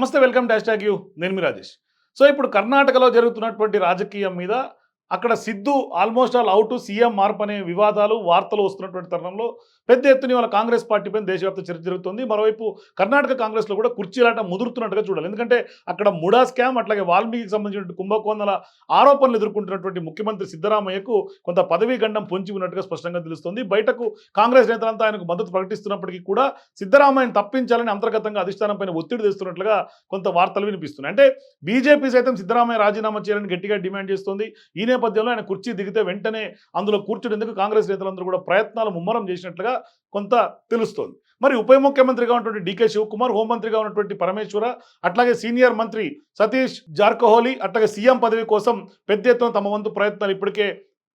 నమస్తే welcome dash tag you. నేను మీ Rajesh. So ఇప్పుడు కర్ణాటకలో జరుగుతున్నటువంటి రాజకీయం మీద అక్కడ Sidhu almost all out CM మార్పు అనే వివాదాలు వార్తలు వస్తున్నటువంటి తరుణంలో పెద్ద ఎత్తున వాళ్ళ కాంగ్రెస్ పార్టీ పైన దేశవ్యాప్త చర్చ జరుగుతుంది. మరోవైపు కర్ణాటక కాంగ్రెస్లో కూడా కుర్చీలాట ముదురుతున్నట్టుగా చూడాలి. ఎందుకంటే అక్కడ ముడా స్కామ్ అట్లాగే వాల్మీకి సంబంధించిన కుంభకోణాల ఆరోపణలు ఎదుర్కొంటున్నటువంటి ముఖ్యమంత్రి సిద్ధరామయ్యకు కొంత పదవీ గండం పొంచి ఉన్నట్టుగా స్పష్టంగా తెలుస్తుంది. బయటకు కాంగ్రెస్ నేతలంతా ఆయనకు మద్దతు ప్రకటిస్తున్నప్పటికీ కూడా సిద్ధరామయ్యను తప్పించాలని అంతర్గతంగా అధిష్టానం పైన ఒత్తిడి తెస్తున్నట్లుగా కొంత వార్తలు వినిపిస్తున్నాయి. అంటే బీజేపీ సైతం సిద్ధరామయ్య రాజీనామా చేయాలని గట్టిగా డిమాండ్ చేస్తుంది. ఈ నేపథ్యంలో ఆయన కుర్చీ దిగితే వెంటనే అందులో కూర్చునేందుకు కాంగ్రెస్ నేతలందరూ కూడా ప్రయత్నాలు ముమ్మరం చేసినట్లుగా కొంత తెలుస్తోంది. మరి ఉప ముఖ్యమంత్రిగా ఉన్నటువంటి డీకే శివకుమార్ హోంమంత్రిగా ఉన్నటువంటి పరమేశ్వర అట్లాగే సీనియర్ మంత్రి సతీష్ జార్కహోలీ అట్లాగే సీఎం పదవి కోసం పెద్ద ఎత్తున తమ వంతు ప్రయత్నాలు ఇప్పటికే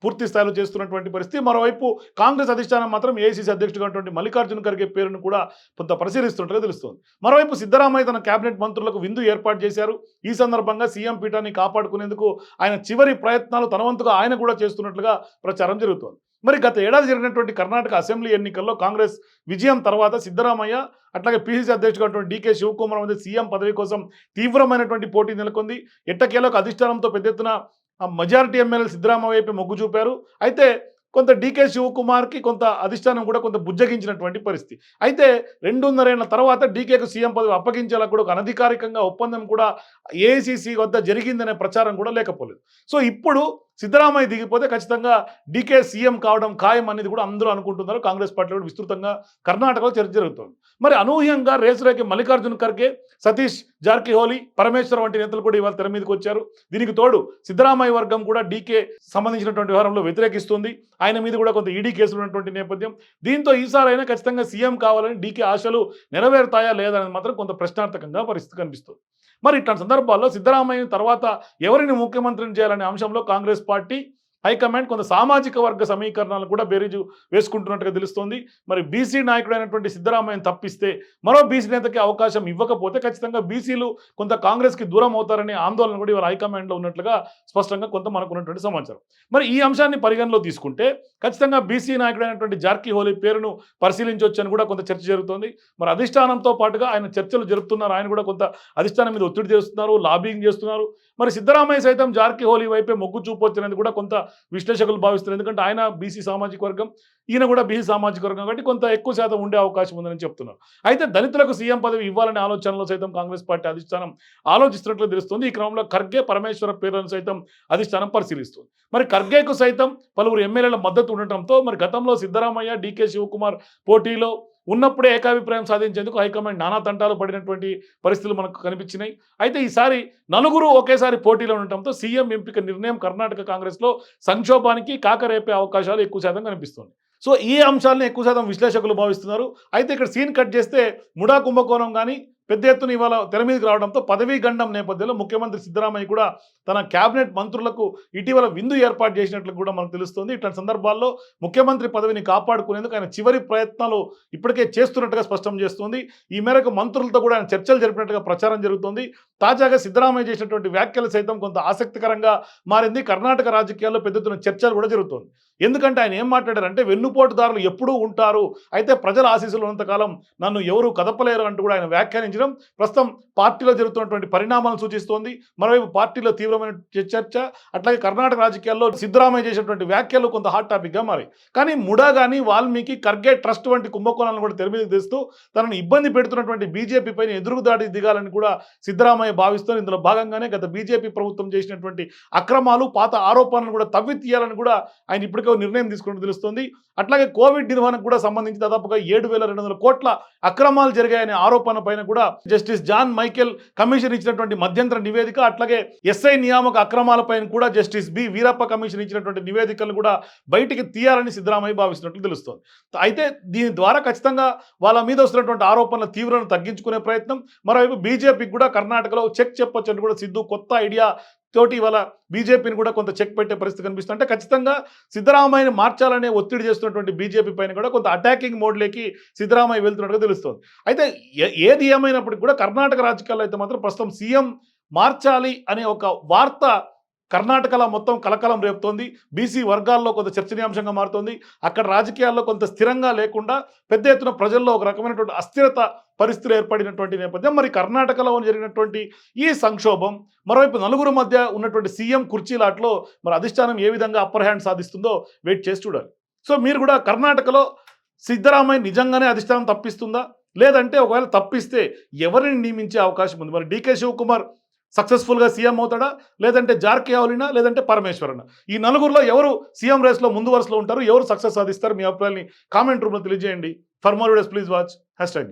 పూర్తి స్థాయిలో చేస్తున్నటువంటి పరిస్థితి. మరోవైపు కాంగ్రెస్ అధిష్టానం మాత్రం ఏఐసీసీ అధ్యక్షుడు మల్లికార్జున ఖర్గే పేరును కూడా కొంత పరిశీలిస్తున్నట్టుగా తెలుస్తోంది. మరోవైపు సిద్ధరామయ్య తన కేబినెట్ మంత్రులకు విందు ఏర్పాటు చేశారు. ఈ సందర్భంగా సీఎం పీఠాన్ని కాపాడుకునేందుకు ఆయన చివరి ప్రయత్నాలు తనవంతుగా ఆయన కూడా చేస్తున్నట్లుగా ప్రచారం జరుగుతోంది. మరి గత ఏడాది జరిగినటువంటి కర్ణాటక అసెంబ్లీ ఎన్నికల్లో కాంగ్రెస్ విజయం తర్వాత సిద్ధరామయ్య అట్లాగే పీసీసీ అధ్యక్షుడు డీకే శివకుమార్ మధ్య సీఎం పదవి కోసం తీవ్రమైనటువంటి పోటీ నెలకొంది. ఎట్టకేలకు అధిష్టానంతో పెద్ద ఎత్తున మెజారిటీ ఎమ్మెల్యేలు సిద్ధరామ వైపు మొగ్గు చూపారు. అయితే కొంత డీకే శివకుమార్కి కొంత అధిష్టానం కూడా కొంత బుజ్జగించినటువంటి పరిస్థితి. అయితే రెండున్నరేళ్ళ తర్వాత డీకేకు సీఎం పదవి అప్పగించేలా కూడా ఒక అనధికారికంగా ఒప్పందం కూడా ఏఐసిసి వద్ద జరిగిందనే ప్రచారం కూడా లేకపోలేదు. సో ఇప్పుడు సిద్ధరామయ్య దిగిపోతే ఖచ్చితంగా డీకే సీఎం కావడం ఖాయం అనేది కూడా అందరూ అనుకుంటున్నారు. కాంగ్రెస్ పార్టీలో కూడా విస్తృతంగా కర్ణాటకలో చర్చ జరుగుతుంది. మరి అనూహ్యంగా రేసురేకి మల్లికార్జున ఖర్గే సతీష్ జార్కిహోలీ పరమేశ్వర్ వంటి నేతలు కూడా ఇవాళ తెర మీదకి వచ్చారు. దీనికి తోడు సిద్ధరామయ్య వర్గం కూడా డీకే సంబంధించినటువంటి వ్యవహారంలో వ్యతిరేకిస్తుంది. ఆయన మీద కూడా కొంత ఈడీ కేసులు ఉన్నటువంటి నేపథ్యం. దీంతో ఈసారైనా ఖచ్చితంగా సీఎం కావాలని డీకే ఆశలు నెరవేరుతాయా లేదనేది మాత్రం కొంత ప్రశ్నార్థకంగా పరిస్థితి కనిపిస్తుంది. మరి ఇట్లాంటి సందర్భాల్లో సిద్ధరామయ్య తర్వాత ఎవరిని ముఖ్యమంత్రిని చేయాలనే అంశంలో కాంగ్రెస్ పార్టీ హైకమాండ్ కొంత సామాజిక వర్గ సమీకరణాలు కూడా బేరీజు వేసుకుంటున్నట్టుగా తెలుస్తోంది. మరి బీసీ నాయకుడైనటువంటి సిద్ధరామయ్యను తప్పిస్తే మరో బీసీ నేతకి అవకాశం ఇవ్వకపోతే ఖచ్చితంగా బీసీలు కొంత కాంగ్రెస్కి దూరం అవుతారనే ఆందోళన కూడా ఇవాళ హైకమాండ్లో ఉన్నట్లుగా స్పష్టంగా కొంత మనకున్నటువంటి సమాచారం. మరి ఈ అంశాన్ని పరిగణలో తీసుకుంటే ఖచ్చితంగా బీసీ నాయకుడైనటువంటి జార్కీ హోలీ పేరును పరిశీలించవచ్చు అని కూడా కొంత చర్చ జరుగుతోంది. మరి అధిష్టానంతో పాటుగా ఆయన చర్చలు జరుపుతున్నారు. ఆయన కూడా కొంత అధిష్టానం మీద ఒత్తిడి చేస్తున్నారు లాబింగ్ చేస్తున్నారు. మరి సిద్ధరామయ్య సైతం జార్కి హోలీ వైపే మొగ్గు చూపొచ్చినది కూడా కొంత విశ్లేషకులు భావిస్తున్నారు. ఎందుకంటే ఆయన బీసీ సామాజిక వర్గం ఈయన కూడా బీసీ సామాజిక వర్గం కాబట్టి కొంత ఎక్కువ శాతం ఉండే అవకాశం ఉందని చెప్తున్నారు. అయితే దళితులకు సీఎం పదవి ఇవ్వాలనే ఆలోచనలో సైతం కాంగ్రెస్ పార్టీ అధిష్టానం ఆలోచిస్తున్నట్లు తెలుస్తుంది. ఈ క్రమంలో ఖర్గే పరమేశ్వర పేర్లను సైతం అధిష్టానం పరిశీలిస్తుంది. మరి ఖర్గేకు సైతం పలువురు ఎమ్మెల్యేల మద్దతు ఉండటంతో మరి గతంలో సిద్ధరామయ్య డికే శివకుమార్ పోటీలో ఉన్నప్పుడే ఏకాభిప్రాయం సాధించేందుకు హైకమాండ్ నానా తంటాలు పడినటువంటి పరిస్థితులు మనకు కనిపించినాయి. అయితే ఈసారి నలుగురు ఒకేసారి పోటీలో ఉండటంతో సీఎం ఎంపిక నిర్ణయం కర్ణాటక కాంగ్రెస్లో సంక్షోభానికి కాకరేపే అవకాశాలు ఎక్కువ శాతం కనిపిస్తుంది. సో ఈ అంశాలను ఎక్కువ శాతం విశ్లేషకులు భావిస్తున్నారు. అయితే ఇక్కడ సీన్ కట్ చేస్తే ముడా కుంభకోణం కానీ పెద్ద ఎత్తున ఇవాళ తెర మీదకి రావడంతో పదవీ గండం నేపథ్యంలో ముఖ్యమంత్రి సిద్ధరామయ్య కూడా తన కేబినెట్ మంత్రులకు ఇటీవల విందు ఏర్పాటు చేసినట్లు కూడా మనకు తెలుస్తుంది. ఇట్లాంటి సందర్భాల్లో ముఖ్యమంత్రి పదవిని కాపాడుకునేందుకు ఆయన చివరి ప్రయత్నాలు ఇప్పటికే చేస్తున్నట్టుగా స్పష్టం చేస్తుంది. ఈ మేరకు మంత్రులతో కూడా ఆయన చర్చలు జరిపినట్టుగా ప్రచారం జరుగుతుంది. తాజాగా సిద్ధరామయ్య చేసినటువంటి వ్యాఖ్యలు సైతం కొంత ఆసక్తికరంగా మారింది. కర్ణాటక రాజకీయాల్లో పెద్ద ఎత్తున చర్చలు కూడా జరుగుతుంది. ఎందుకంటే ఆయన ఏం మాట్లాడారంటే వెన్నుపోటుదారులు ఎప్పుడూ ఉంటారు. అయితే ప్రజల ఆశీస్సులు ఉన్నంతకాలం నన్ను ఎవరూ కదపలేరు అంటూ కూడా ఆయన సంబంధించడం ప్రస్తుతం పార్టీలో జరుగుతున్నటువంటి పరిణామాలను సూచిస్తోంది. మరోవైపు పార్టీలో తీవ్రమైన చర్చ అట్లాగే కర్ణాటక రాజకీయాల్లో సిద్ధరామయ్య చేసినటువంటి వ్యాఖ్యలు కొంత హాట్ టాపిక్గా మారాయి. కానీ ముడా కానీ వాల్మీకి ఖర్గే ట్రస్ట్ వంటి కుంభకోణాలను కూడా తెర తెస్తూ తనను ఇబ్బంది పెడుతున్నటువంటి బీజేపీ పైన ఎదురుగుదాడి దిగాలని కూడా సిద్ధరామయ్య భావిస్తూ ఇందులో భాగంగానే గత బీజేపీ ప్రభుత్వం చేసినటువంటి అక్రమాలు పాత ఆరోపణలను కూడా తవ్వి తీయాలని కూడా ఆయన ఇప్పటికే నిర్ణయం తీసుకున్నట్టు తెలుస్తుంది. అట్లాగే కోవిడ్ నిర్వహణకు కూడా సంబంధించి దాదాపుగా ఏడు వేల రెండు వందల కోట్ల అక్రమాలు జరిగాయనే ఆరోపణ పైన కూడా జస్టిస్ జాన్ మైకేల్ కమిషన్ ఇచ్చినటువంటి మధ్యంతర నివేదిక అట్లాగే ఎస్ఐ నియామక అక్రమాలపై కూడా జస్టిస్ బి వీరప్ప కమిషన్ ఇచ్చినటువంటి నివేదికలు కూడా బయటికి తీయాలని సిద్ధరామయ్య భావిస్తున్నట్లు తెలుస్తోంది. అయితే దీని ద్వారా ఖచ్చితంగా వాళ్ళ మీద వస్తున్నటువంటి ఆరోపణల తీవ్రను తగ్గించుకునే ప్రయత్నం మరోవైపు బీజేపీకి కూడా కర్ణాటకలో చెక్ చెప్పొచ్చని కూడా సిద్ధు కొత్త ఐడియా తోటి ఇవాళ బీజేపీని కూడా కొంత చెక్ పెట్టే పరిస్థితి కనిపిస్తుంది. అంటే ఖచ్చితంగా సిద్ధరామయ్యని మార్చాలనే ఒత్తిడి చేస్తున్నటువంటి బీజేపీ పైన కూడా కొంత అటాకింగ్ మోడ్లోకి సిద్ధరామయ్య వెళ్తున్నట్టుగా తెలుస్తుంది. అయితే ఏ- ఏది ఏమైనప్పటికీ కూడా కర్ణాటక రాజకీయాల్లో అయితే మాత్రం ప్రస్తుతం సీఎం మార్చాలి అనే ఒక వార్త కర్ణాటకలో మొత్తం కలకలం రేపుతోంది. బీసీ వర్గాల్లో కొంత చర్చనీయాంశంగా మారుతోంది. అక్కడ రాజకీయాల్లో కొంత స్థిరంగా లేకుండా పెద్ద ఎత్తున ప్రజల్లో ఒక రకమైనటువంటి అస్థిరత పరిస్థితులు ఏర్పడినటువంటి నేపథ్యం. మరి కర్ణాటకలో జరిగినటువంటి ఈ సంక్షోభం మరోవైపు నలుగురు మధ్య ఉన్నటువంటి సీఎం కుర్చీలాట్లో మరి అధిష్టానం ఏ విధంగా అప్పర్ హ్యాండ్ సాధిస్తుందో వెయిట్ చేసి చూడాలి. సో మీరు కూడా కర్ణాటకలో సిద్ధరామయ్య నిజంగానే అధిష్టానం తప్పిస్తుందా? లేదంటే ఒకవేళ తప్పిస్తే ఎవరిని నియమించే అవకాశం ఉంది? మరి డీకే శివకుమార్ సక్సెస్ఫుల్గా సీఎం అవుతాడా? లేదంటే జార్కి అవలినా లేదంటే పరమేశ్వరన? ఈ నలుగురులో ఎవరు సీఎం రేస్లో ముందు వరుసలో ఉంటారు? ఎవరు సక్సెస్ సాధిస్తారు? మీ అభిప్రాయాన్ని కామెంట్ రూమ్లో తెలియజేయండి. For more days please watch. Hashtag